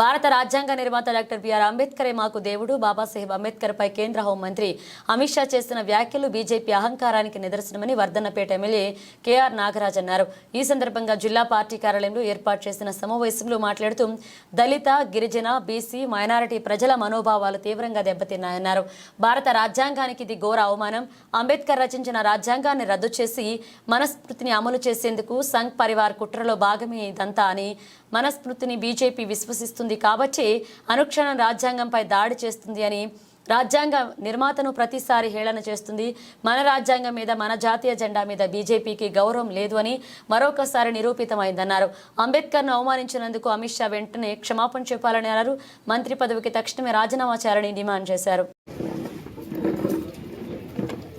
భారత రాజ్యాంగ నిర్మాత డాక్టర్ బిఆర్ అంబేద్కరే మాకు దేవుడు బాబాసాహెబ్ అంబేద్కర్ పై కేంద్ర హోంమంత్రి అమిత్ షా చేస్తున్న వ్యాఖ్యలు బీజేపీ అహంకారానికి నిదర్శనమని వర్ధన్నపేట ఎమ్మెల్యే కేఆర్ నాగరాజ్ అన్నారు. ఈ సందర్భంగా జిల్లా పార్టీ కార్యాలయంలో ఏర్పాటు చేసిన సమావేశంలో మాట్లాడుతూ దళిత గిరిజన బీసీ మైనారిటీ ప్రజల మనోభావాలు తీవ్రంగా దెబ్బతిన్నాయన్నారు. భారత రాజ్యాంగానికి ఇది ఘోర అవమానం. అంబేద్కర్ రచించిన రాజ్యాంగాన్ని రద్దు చేసి మనస్మృతిని అమలు చేసేందుకు సంఘ్ పరివార్ కుట్రలో భాగమే ఇదంతా అని మనస్మృతిని బీజేపీ విశ్వసిస్తుంది. కాబట్టి అనుక్షణం రాజ్యాంగంపై దాడి చేస్తుంది అని రాజ్యాంగ నిర్మాతను ప్రతిసారి హేళన చేస్తుంది. మన రాజ్యాంగం మీద మన జాతీయ జెండా మీద బీజేపీకి గౌరవం లేదు అని మరొకసారి నిరూపితమైందన్నారు. అంబేద్కర్ను అవమానించినందుకు అమిత్ షా వెంటనే క్షమాపణ చెప్పాలని అన్నారు. మంత్రి పదవికి తక్షణమే రాజీనామా చేయాలని డిమాండ్ చేశారు.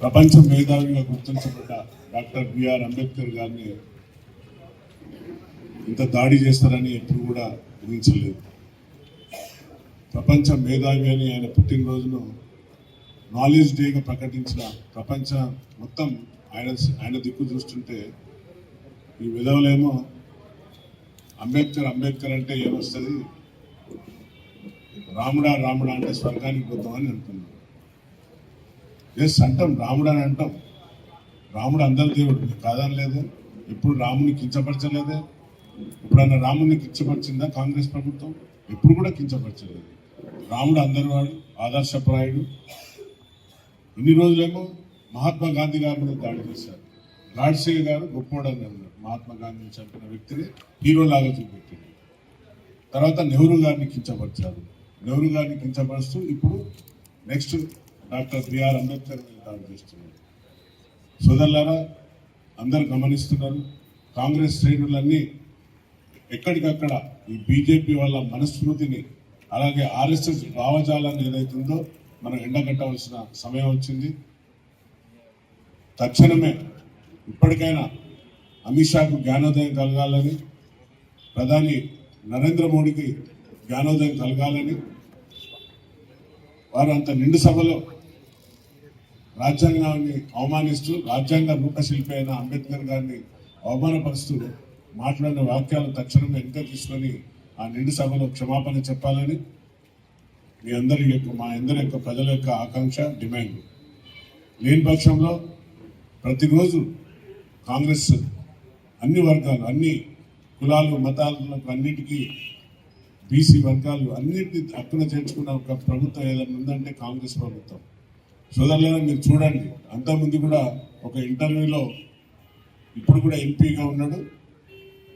ప్రపంచ మేధావిగా గుర్తించబడ్డ డాక్టర్ బిఆర్ అంబేద్కర్ గారిని ఇంత దాడి చేస్తారని ఎప్పుడు కూడా ఊహించలేదు ప్రపంచ మేధావి అని ఆయన పుట్టినరోజును నాలెడ్జ్ డేగా ప్రకటించిన ప్రపంచ మొత్తం ఆయన ఆయన దిక్కు చూస్తుంటే ఈ విధవలేమో అంబేద్కర్ అంబేద్కర్ అంటే ఏమొస్తుంది? రాముడా రాముడా అంటే స్వర్గానికి పోతామని అనుకున్నాం. ఎస్ అంటాం రాముడు అని అంటాం. రాముడు అందరి దేవుడు కాదని లేదు. ఎప్పుడు రాముని కించపరచలేదే. ఇప్పుడన్నా రాముని కించపరిచిందా కాంగ్రెస్ ప్రభుత్వం? ఎప్పుడు కూడా కించపరచలేదు. రాముడు అందరి వాడు ఆదర్శప్రాయుడు ఇన్ని రోజులేమో మహాత్మా గాంధీ గారి మీద దాడి చేశారు. గాడ్సే గారు గొప్పోడు అని అన్నారు. మహాత్మా గాంధీని చంపిన వ్యక్తిని హీరోలాగా చూపెట్టింది. తర్వాత నెహ్రూ గారిని కించపరిచారు. నెహ్రూ గారిని కించపరుస్తూ ఇప్పుడు నెక్స్ట్ డాక్టర్ బిఆర్ అంబేద్కర్ మీద దాడి చేస్తున్నారు. సోదరులారా అందరు గమనిస్తున్నారు. కాంగ్రెస్ శ్రేణులన్నీ ఎక్కడికక్కడ ఈ బీజేపీ వాళ్ళ మనస్మృతిని అలాగే ఆర్ఎస్ఎస్ భావజాలాన్ని ఏదైతుందో మనం ఎండగట్టవలసిన సమయం వచ్చింది. తక్షణమే ఇప్పటికైనా అమిత్ షాకు జ్ఞానోదయం కలగాలని ప్రధాని నరేంద్ర మోడీకి జ్ఞానోదయం కలగాలని వారు అంత నిండు సభలో రాజ్యాంగాన్ని అవమానిస్తూ రాజ్యాంగ రూపశిల్పి అయిన అంబేద్కర్ గారిని అవమానపరుస్తూ మాట్లాడిన వాక్యాలు తక్షణమే వెనుక తీసుకొని ఆ నిండు సభలో క్షమాపణ చెప్పాలని మీ అందరి యొక్క మా అందరి యొక్క ప్రజల యొక్క ఆకాంక్ష డిమాండ్. లేని పక్షంలో ప్రతిరోజు కాంగ్రెస్ అన్ని వర్గాలు అన్ని కులాలు మతాలకు అన్నిటికీ బీసీ వర్గాలు అన్నిటిని అక్కున చేర్చుకున్న ఒక ప్రభుత్వం ఏదైనా ఉందంటే కాంగ్రెస్ ప్రభుత్వం. సోదరులను మీరు చూడండి. అంతకుముందు కూడా ఒక ఇంటర్వ్యూలో ఇప్పుడు కూడా ఎంపీగా ఉన్నాడు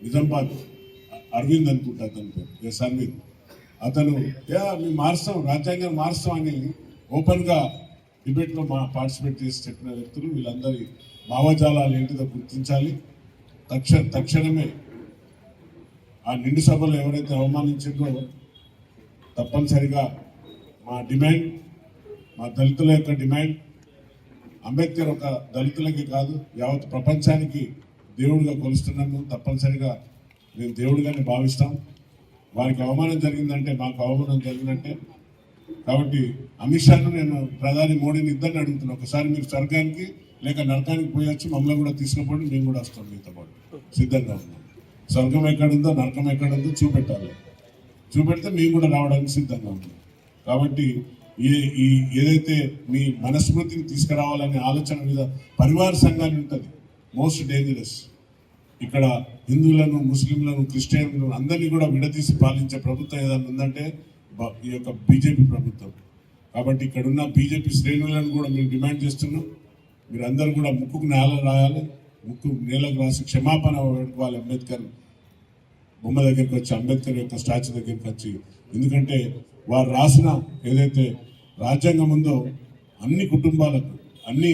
నిజామాబాద్ అరవింద్ అనుకుంటా అతని పేరు. ఎస్ అరవింద్. అతను మేము మారుస్తాం రాజ్యాంగం మారుస్తాం అని ఓపెన్గా డిబేట్లో మా పార్టిసిపేట్ చేసి చెప్పిన వ్యక్తులు వీళ్ళందరి భావజాలాలు ఏంటిదో గుర్తించాలి. తక్ష తక్షణమే ఆ నిండు సభలో ఎవరైతే అవమానించిందో తప్పనిసరిగా మా డిమాండ్ మా దళితుల యొక్క డిమాండ్ అంబేద్కర్ ఒక దళితులకి కాదు యావత్ ప్రపంచానికి దేవుడిగా కొలుస్తున్నాము. తప్పనిసరిగా మేము దేవుడిగానే భావిస్తాం. వారికి అవమానం జరిగిందంటే మాకు అవమానం జరిగినట్టే. కాబట్టి అమిత్ షాను నేను ప్రధాని మోడీని ఇద్దరిని అడుగుతున్నాను ఒకసారి మీరు స్వర్గానికి లేక నరకానికి పోయొచ్చు మమ్మల్ని కూడా తీసుకుపోండి మేము కూడా వస్తాం మీతో పాటు. సిద్ధంగా ఉన్నాం. స్వర్గం ఎక్కడుందో నరకం ఎక్కడుందో చూపెట్టాలి. చూపెడితే మేము కూడా రావడానికి సిద్ధంగా ఉన్నాం. కాబట్టి ఏ ఈ ఏదైతే మీ మనస్మృతిని తీసుకురావాలనే ఆలోచన మీద పరివార సంఘాన్ని ఉంటుంది మోస్ట్ డేంజరస్. ఇక్కడ హిందువులను ముస్లింలను క్రిస్టియన్లను అందరినీ కూడా విడదీసి పాలించే ప్రభుత్వం ఏదైనా ఉందంటే ఈ యొక్క బీజేపీ ప్రభుత్వం. కాబట్టి ఇక్కడ ఉన్న బీజేపీ శ్రేణులను కూడా మేము డిమాండ్ చేస్తున్నాం. మీరు అందరూ కూడా ముక్కుకు నేల రాయాలి. ముక్కు నేలకు రాసి క్షమాపణ పెట్టుకోవాలి అంబేద్కర్. బొమ్మ దగ్గరికి వచ్చి అంబేద్కర్ యొక్క స్టాచ్యూ దగ్గరికి వచ్చి. ఎందుకంటే వారు రాసిన ఏదైతే రాజ్యాంగం ఉందో అన్ని కుటుంబాలకు అన్ని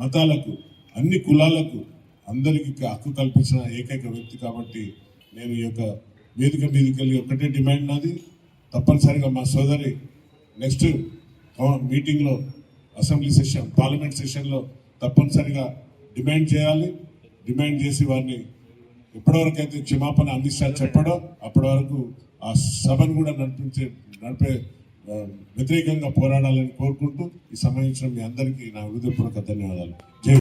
మతాలకు అన్ని కులాలకు అందరికీ హక్కు కల్పించిన ఏకైక వ్యక్తి కాబట్టి నేను ఈ యొక్క వేదిక మీదకి వెళ్ళి ఒకటే డిమాండ్ నాది. తప్పనిసరిగా మా సోదరి నెక్స్ట్ మీటింగ్లో అసెంబ్లీ సెషన్ పార్లమెంట్ సెషన్లో తప్పనిసరిగా డిమాండ్ చేయాలి. డిమాండ్ చేసి వారిని ఎప్పటివరకు అయితే క్షమాపణ అమిత్ చెప్పడో అప్పటి వరకు ఆ సభను కూడా నడిపించే నడిపే వ్యతిరేకంగా పోరాడాలని కోరుకుంటూ ఈ సంబంధించిన మీ అందరికీ నా హృదయపూర్వక ధన్యవాదాలు. జై